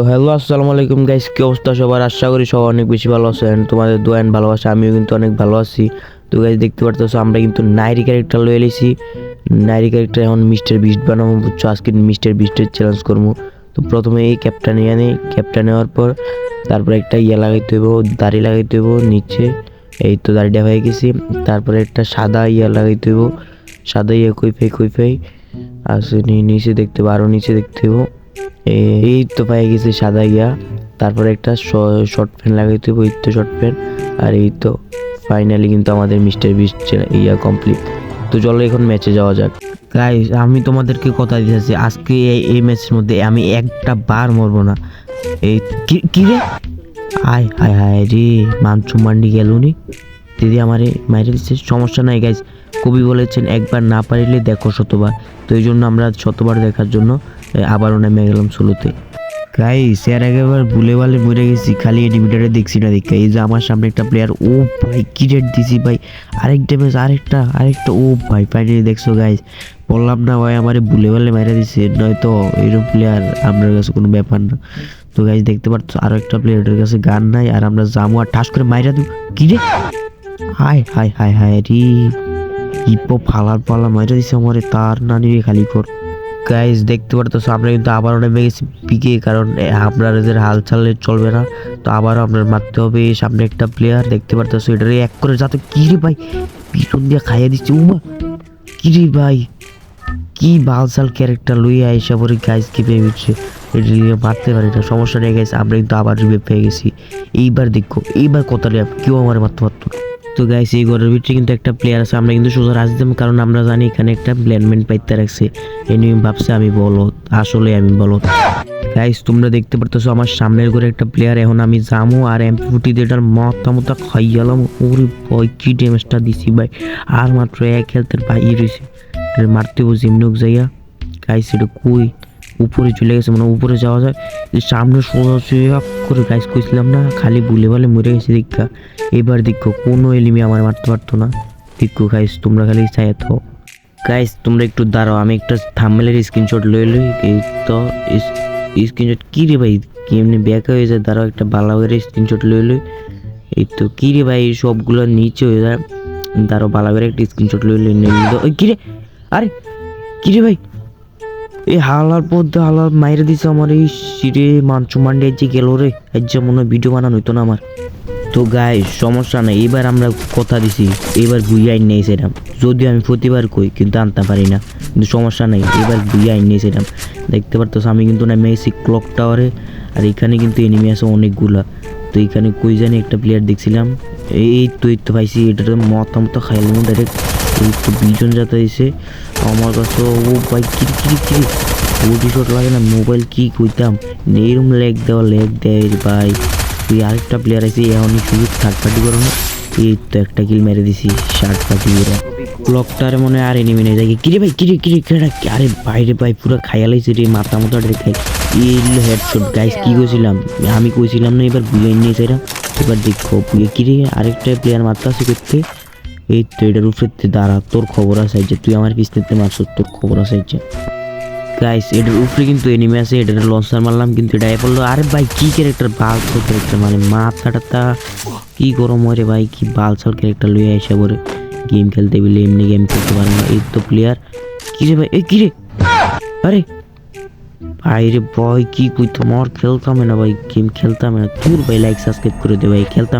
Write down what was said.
তো হ্যালো আসসালামু আলাইকুম গাইস কি অবস্থা সবার? আশা করি সবাই অনেক বেশি ভালো আছেন। তোমাদের দোয়ান ভালোবাসা, আমিও কিন্তু অনেক ভালো আছি। তো গাইস দেখতে পারতেছো, আমরা কিন্তু নাইরি ক্যারেক্টার লয়ে এলেছি। নাইরি ক্যারেক্টার এখন মিস্টার বিস্ট বানাবো, বুঝছ? আজকে মিস্টার বিস্টের চ্যালেঞ্জ করব। তো প্রথমে এই ক্যাপটা নিয়ে আনি ক্যাপটা নেওয়ার পর তারপরে একটা ইয়ে লাগাইতে হইব দাড়ি লাগাইতে হইব নিচে। এই তো দাড়িটা হয়ে গেছি। তারপরে একটা সাদা ইয়া লাগাইতে হইব সাদা ইয়ে কইফাই কইফাই আর সে নি- নিচে দেখতে হবে আরও নিচে দেখতে হইব এই তো পাই গেছে সাদা ইয়া তারপরে একটা শর্ট প্যান্ট লাগাইতে হবে এই তো শর্ট প্যান্ট আর এই তো ফাইনালি কিন্তু আমাদের মিস্টার বিস্ট ইয়া কমপ্লিট তো চলো এখন ম্যাচে যাওয়া যাক। গাইস আমি তোমাদেরকে কথা দিতেছি আজকে এই ম্যাচের মধ্যে আমি একটা বার মরবো না। এই কি- রে? আয় হায় হায় রে মানচু মান্ডি গেলুনি দিদি আমারে মাইরে দিচ্ছে, সমস্যা নাই গাইজ কবি বলেছেন, একবার না পারিলে দেখো শতবার। তো এই জন্য আমরা শতবার দেখার জন্য আবারও নেমে গেলাম সোলোতে গাইস এর আগেবার ভুলে বালে মরে গেছি, খালি এনিমিটারে দেখছি না দেখে। এই যে আমার সামনে একটা প্লেয়ার ও ভাই, কি রেট দিছি ভাই? আরেক ড্যামেজ আরেকটা আরেকটা, ও ভাই ফাইনালি দেখছ গাইস বললাম না ভাই, আমারে ভুলে বালে মাইরা দিছে, নয়তো এইরকম প্লেয়ার আপনার কাছে কোনো ব্যাপার না। তো গাইস দেখতে পাচ্ছ আরও একটা প্লেয়ারের কাছে গান নাই, আর আমরা জামু আর ঠাস করে মাইরা দিব। কি রে? হায় হায় হায় হায় রে। হিপো ফালার পালা মাইরা দিছে আমারে, তার নানি খালি কর। গাইস দেখতে পারতেছো, আমরা কিন্তু আবারও নেমে গেছি পিকে কারণ আপনার এদের হাল চালে চলবে না। তো আবারও আপনার মারতে হবে সামনে একটা প্লেয়ার দেখতে পারতেছো এটারে এক করে যাতে কি রে ভাই পিছন দিয়ে খাইয়ে দিচ্ছে, উমা! কি রে ভাই! কি বালসাল ক্যারেক্টার লইয়া আইসা পরে গাইস কি পেয়ে দিচ্ছে? এটা নিয়ে মারতে পারি না, সমস্যা নেই গাইস আমরা কিন্তু আবার রিভেভ পেয়ে গেছি। এইবার দেখো, এইবার কথা লিয়া কেউ আমার মারতে পারতো। তো গাইস এই ঘরের ভিতরে কিন্তু একটা প্লেয়ার আছে, আমরা কিন্তু সোজা রাজ কারণ আমরা জানি এখানে একটা প্ল্যানমেন্ট পাইতে রাখছে। এই নিয়ে ভাবছে আমি বলত আসলে আমি বলত গাইস তোমরা দেখতে পারতেছো, আমার সামনের ঘরে একটা প্লেয়ার এখন আমি জামু আর এমপি ফুটি এটার মাথা মতো খাইয়ালাম। ওরে ভয় কি ড্যামেজটা দিছি ভাই। আর মাত্র এক হেলথের বাইরে রয়েছে মারতে বসে এমনি যাইয়া গাইস এটা কই? উপরে চলে গেছে মানে উপরে যাওয়া যায়। সামনে সোজা করে গাইস কইছিলাম না, খালি বুলে ভালে মরে গেছে দীক্ষা এবার দেখো, কোনো এলিমি আমার মারতে পারতো না। দেখো গাইস তোমরা খালি চাই থাও। গাইস তোমরা একটু দাঁড়াও, আমি একটা থাম্বেলের স্ক্রিনশট লই লই। এই তো স্ক্রিনশট কি রে ভাই? কি এমনি ব্যাক হয়ে যায়? দাঁড়াও, একটা ভালো করে স্ক্রিনশট লই লই। এই তো, কি রে ভাই? সবগুলো নিচে হয়ে যায়। দাঁড়াও করে একটা স্ক্রিনশট লই লই নিয়ে কি রে? আরে, কি রে ভাই? এই হালার পথে হালার মাইরে দিছে আমার, এই সিরে মাংস মান্ডি যে গেল রে। আজ যে মনে ভিডিও বানানো হইতো না আমার। তো গাই সমস্যা নাই এবার আমরা কথা দিছি এবার বুঝে আইন নেই সেরাম যদিও আমি প্রতিবার কই, কিন্তু আনতে পারি না। কিন্তু সমস্যা নাই এবার বুঝে আইন নেই সেরাম দেখতে পারতো আমি কিন্তু না এসেছি ক্লক টাওয়ারে, আর এখানে কিন্তু এনিমি আছে অনেকগুলা। তো এখানে কই জানি একটা প্লেয়ার দেখছিলাম। এই তো এই তো পাইছি এটার মত মতো খাইলাম ডাইরেক্ট এই তো বিজন যাতে এসে আমার কাছে, ও ভাই কিরি কিরি কিরি। ওটি শট লাগে না, মোবাইল কি কইতাম? এরম লেগ দেওয়া, লেগ দেয় ভাই। তুই আরেকটা প্লেয়ার আছে এমনই শুধু থার্ড পার্টি করো না। এই তো একটা কিল মেরে দিছি শার্ট পার্টি এরা ব্লকটারে মনে আর এনিমি নেই। দেখি, কিরে ভাই, কিরে কিরে কিরে আরে বাইরে ভাই, পুরো খাইয়ালাইছে রে, মাথা মতো খাই এই হেডশট গাইস কি কইছিলাম? আমি কইছিলাম না, এবার বুঝাই নিয়েছে এবার দেখো কিরে, আরেকটা প্লেয়ার মারতে আছে করতে। এই তো এটার উপরে দাঁড়া, তোর খবর আছে যে তুই আমার পিছনেতে মারছ তোর খবর আছে যে। গাইস এটার উপরে কিন্তু এনিমি আছে, এটার লঞ্চার মারলাম, কিন্তু এটা পড়ল আরে ভাই, কি ক্যারেক্টার বাল ক্যারেক্টার মানে মাথাটা কি গরম হয় রে ভাই, কি বালসাল ক্যারেক্টার লইয়া এসে পরে গেম খেলতে বলে এমনি গেম খেলতে পারে না, এই তো প্লেয়ার কি রে ভাই, এই কি রে? আরে, ভাই রে ভাই, কি কইতাম আর খেলতাম না ভাই গেম খেলতাম না। তোর ভাই লাইক সাবস্ক্রাইব করে দে ভাই খেলতাম